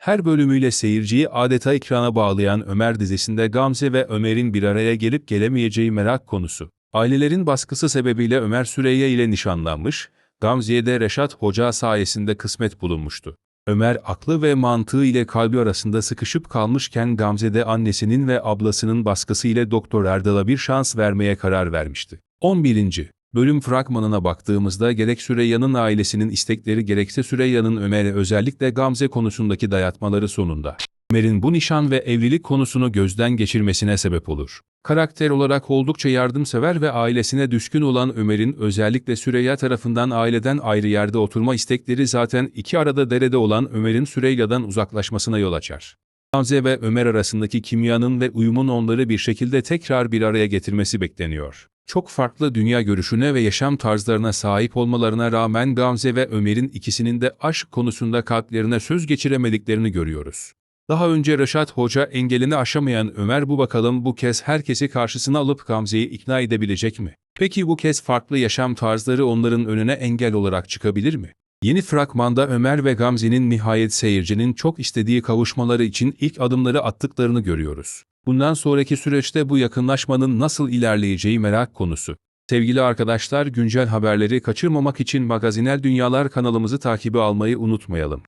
Her bölümüyle seyirciyi adeta ekrana bağlayan Ömer dizisinde Gamze ve Ömer'in bir araya gelip gelemeyeceği merak konusu. Ailelerin baskısı sebebiyle Ömer Süreyya ile nişanlanmış, Gamze'ye de Reşat Hoca sayesinde kısmet bulunmuştu. Ömer aklı ve mantığı ile kalbi arasında sıkışıp kalmışken Gamze de annesinin ve ablasının baskısı ile Doktor Erdal'a bir şans vermeye karar vermişti. 11. Bölüm fragmanına baktığımızda gerek Süreyya'nın ailesinin istekleri gerekse Süreyya'nın Ömer'e özellikle Gamze konusundaki dayatmaları sonunda Ömer'in bu nişan ve evlilik konusunu gözden geçirmesine sebep olur. Karakter olarak oldukça yardımsever ve ailesine düşkün olan Ömer'in özellikle Süreyya tarafından aileden ayrı yerde oturma istekleri zaten iki arada derede olan Ömer'in Süreyya'dan uzaklaşmasına yol açar. Gamze ve Ömer arasındaki kimyanın ve uyumun onları bir şekilde tekrar bir araya getirmesi bekleniyor. Çok farklı dünya görüşüne ve yaşam tarzlarına sahip olmalarına rağmen Gamze ve Ömer'in ikisinin de aşk konusunda kalplerine söz geçiremediklerini görüyoruz. Daha önce Reşat Hoca engelini aşamayan Ömer bu bakalım bu kez herkesi karşısına alıp Gamze'yi ikna edebilecek mi? Peki bu kez farklı yaşam tarzları onların önüne engel olarak çıkabilir mi? Yeni fragmanda Ömer ve Gamze'nin nihayet seyircinin çok istediği kavuşmaları için ilk adımları attıklarını görüyoruz. Bundan sonraki süreçte bu yakınlaşmanın nasıl ilerleyeceği merak konusu. Sevgili arkadaşlar güncel haberleri kaçırmamak için Magazinel Dünyalar kanalımızı takibi almayı unutmayalım.